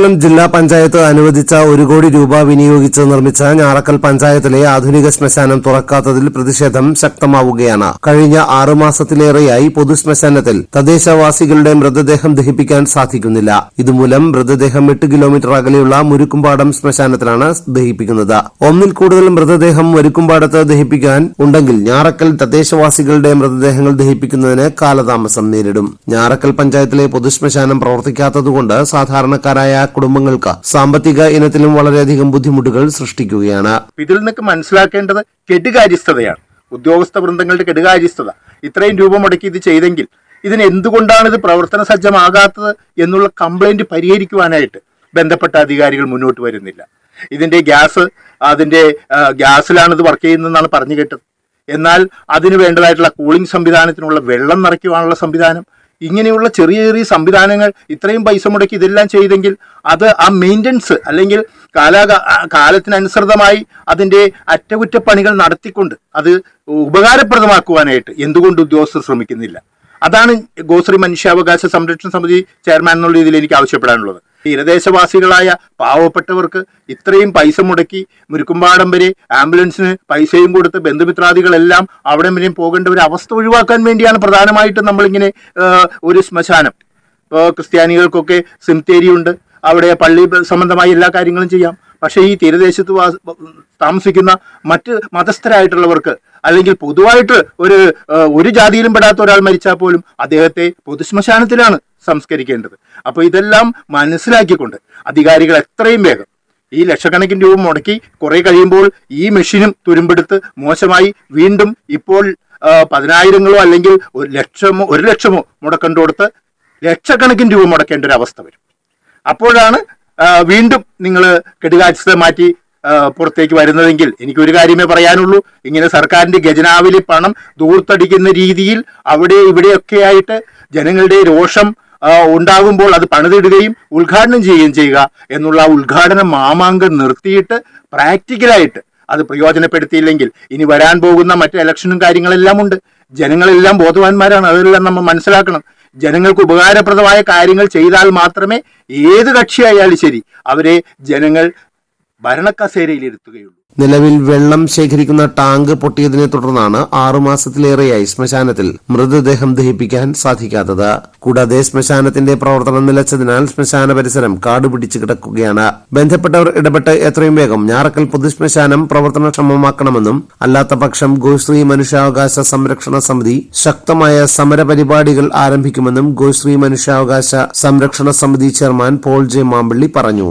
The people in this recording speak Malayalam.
എറണാകുളം ജില്ലാ പഞ്ചായത്ത് അനുവദിച്ച ഒരു കോടി രൂപ വിനിയോഗിച്ച് നിർമ്മിച്ച ഞാറക്കൽ പഞ്ചായത്തിലെ ആധുനിക ശ്മശാനം തുറക്കാത്തതിൽ പ്രതിഷേധം ശക്തമാവുകയാണ്. കഴിഞ്ഞ ആറുമാസത്തിലേറെയായി പൊതുശ്മശാനത്തിൽ തദ്ദേശവാസികളുടെ മൃതദേഹം ദഹിപ്പിക്കാൻ സാധിക്കുന്നില്ല. ഇതുമൂലം മൃതദേഹം എട്ട് കിലോമീറ്റർ അകലെയുള്ള മുരുക്കുംപാടം ശ്മശാനത്തിലാണ് ദഹിപ്പിക്കുന്നത്. ഒന്നിൽ കൂടുതൽ മൃതദേഹം മുരുക്കുംപാടത്ത് ദഹിപ്പിക്കാൻ ഉണ്ടെങ്കിൽ ഞാറക്കൽ തദ്ദേശവാസികളുടെ മൃതദേഹങ്ങൾ ദഹിപ്പിക്കുന്നതിന് കാലതാമസം നേരിടും. ഞാറക്കൽ പഞ്ചായത്തിലെ പൊതുശ്മശാനം പ്രവർത്തിക്കാത്തതുകൊണ്ട് സാധാരണക്കാരായ കുടുംബങ്ങൾക്ക് സാമ്പത്തിക ഇനത്തിലും വളരെയധികം ബുദ്ധിമുട്ടുകൾ സൃഷ്ടിക്കുകയാണ്. ഇതിൽ നിന്നൊക്കെ മനസ്സിലാക്കേണ്ടത് കെടുകാര്യസ്ഥതയാണ്. ഉദ്യോഗസ്ഥ വൃന്ദങ്ങളുടെ കെടുകാര്യസ്ഥത. ഇത്രയും രൂപ മുടക്കി ഇത് ചെയ്തെങ്കിൽ ഇതിന് എന്തുകൊണ്ടാണ് ഇത് പ്രവർത്തന സജ്ജമാകാത്തത് എന്നുള്ള കംപ്ലൈന്റ് പരിഹരിക്കുവാനായിട്ട് ബന്ധപ്പെട്ട അധികാരികൾ മുന്നോട്ട് വരുന്നില്ല. ഇതിന്റെ ഗ്യാസ് അതിന്റെ ഗ്യാസിലാണ് ഇത് വർക്ക് ചെയ്യുന്നതെന്നാണ് പറഞ്ഞു കേട്ടത്. എന്നാൽ അതിന് വേണ്ടതായിട്ടുള്ള കൂളിംഗ് സംവിധാനത്തിനുള്ള വെള്ളം നിറയ്ക്കുവാനുള്ള സംവിധാനം ഇങ്ങനെയുള്ള ചെറിയ ചെറിയ സംവിധാനങ്ങൾ ഇത്രയും പൈസ മുടക്കി ഇതെല്ലാം ചെയ്തെങ്കിൽ അത് ആ മെയിന്റനൻസ് അല്ലെങ്കിൽ കാലാ കാലത്തിനനുസൃതമായി അതിന്റെ അറ്റകുറ്റപ്പണികൾ നടത്തിക്കൊണ്ട് അത് ഉപകാരപ്രദമാക്കുവാനായിട്ട് എന്തുകൊണ്ട് ഉദ്യോഗസ്ഥർ ശ്രമിക്കുന്നില്ല. അതാണ് ഗോശ്രീ മനുഷ്യാവകാശ സംരക്ഷണ സമിതി ചെയർമാൻ എന്നുള്ള രീതിയിൽ എനിക്ക് ആവശ്യപ്പെടാനുള്ളത്. തീരദേശവാസികളായ പാവപ്പെട്ടവർക്ക് ഇത്രയും പൈസ മുടക്കി മുരുക്കുംപാടം വരെ ആംബുലൻസിന് പൈസയും കൊടുത്ത് ബന്ധുമിത്രാദികളെല്ലാം അവിടെ വരെയും പോകേണ്ട ഒരു അവസ്ഥ ഒഴിവാക്കാൻ വേണ്ടിയാണ് പ്രധാനമായിട്ടും നമ്മളിങ്ങനെ ഒരു ശ്മശാനം. ഇപ്പോൾ ക്രിസ്ത്യാനികൾക്കൊക്കെ സിംതേരി ഉണ്ട് അവിടെ പള്ളി സംബന്ധമായ എല്ലാ കാര്യങ്ങളും ചെയ്യാം. പക്ഷേ ഈ തീരദേശത്ത് താമസിക്കുന്ന മറ്റ് മതസ്ഥരായിട്ടുള്ളവർക്ക് അല്ലെങ്കിൽ പൊതുവായിട്ട് ഒരു ഒരു ജാതിയിലും പെടാത്ത ഒരാൾ മരിച്ചാൽ പോലും അദ്ദേഹത്തെ പൊതുശ്മശാനത്തിലാണ് സംസ്കരിക്കേണ്ടത്. അപ്പോൾ ഇതെല്ലാം മനസ്സിലാക്കിക്കൊണ്ട് അധികാരികൾ എത്രയും വേഗം ഈ ലക്ഷക്കണക്കിന് രൂപ മുടക്കി കുറെ കഴിയുമ്പോൾ ഈ മെഷീനും തുരുമ്പെടുത്ത് മോശമായി വീണ്ടും ഇപ്പോൾ പതിനായിരങ്ങളോ അല്ലെങ്കിൽ ഒരു ലക്ഷമോ ഒരു ലക്ഷമോ മുടക്കണ്ടോടുത്ത് ലക്ഷക്കണക്കിന് രൂപ മുടക്കേണ്ട ഒരു അവസ്ഥ വരും. അപ്പോഴാണ് വീണ്ടും നിങ്ങൾ കെടുകാഴ്ച മാറ്റി പുറത്തേക്ക് വരുന്നതെങ്കിൽ എനിക്കൊരു കാര്യമേ പറയാനുള്ളൂ. ഇങ്ങനെ സർക്കാരിന്റെ ഖജനാവിലെ പണം ദൂർത്തടിക്കുന്ന രീതിയിൽ അവിടെ ഇവിടെയൊക്കെ ആയിട്ട് ജനങ്ങളുടെ രോഷം ഉണ്ടാകുമ്പോൾ അത് പണിതിടുകയും ഉദ്ഘാടനം ചെയ്യുകയും ചെയ്യുക എന്നുള്ള ഉദ്ഘാടനം മാമാങ്കം നിർത്തിയിട്ട് പ്രാക്ടിക്കലായിട്ട് അത് പ്രയോജനപ്പെടുത്തിയില്ലെങ്കിൽ ഇനി വരാൻ പോകുന്ന മറ്റു ഇലക്ഷനും കാര്യങ്ങളെല്ലാം ഉണ്ട്. ജനങ്ങളെല്ലാം ബോധവാന്മാരാണ്. അതെല്ലാം നമ്മൾ മനസ്സിലാക്കണം. ജനങ്ങൾക്ക് ഉപകാരപ്രദമായ കാര്യങ്ങൾ ചെയ്താൽ മാത്രമേ ഏത് കക്ഷിയായാലും ശരി. അവരെ ജനങ്ങൾ ഭരണക്കസേരയിൽ ഇരുത്തുകയുള്ളൂ നിലവിൽ വെള്ളം ശേഖരിക്കുന്ന ടാങ്ക് പൊട്ടിയതിനെ തുടർന്നാണ് ആറുമാസത്തിലേറെയായി ശ്മശാനത്തിൽ മൃതദേഹം ദഹിപ്പിക്കാൻ സാധിക്കാത്തത്. കൂടാതെ ശ്മശാനത്തിന്റെ പ്രവർത്തനം നിലച്ചതിനാൽ ശ്മശാന പരിസരം കാടുപിടിച്ച് കിടക്കുകയാണ്. ബന്ധപ്പെട്ടവർ ഇടപെട്ട് എത്രയും വേഗം ഞാറക്കൽ പൊതുശ്മശാനം പ്രവർത്തനക്ഷമമാക്കണമെന്നും അല്ലാത്ത പക്ഷം ഗോശ്രീ മനുഷ്യാവകാശ സംരക്ഷണ സമിതി ശക്തമായ സമരപരിപാടികൾ ആരംഭിക്കുമെന്നും ഗോശ്രീ മനുഷ്യാവകാശ സംരക്ഷണ സമിതി ചെയർമാൻ പോൾ ജെ മാമ്പള്ളി പറഞ്ഞു.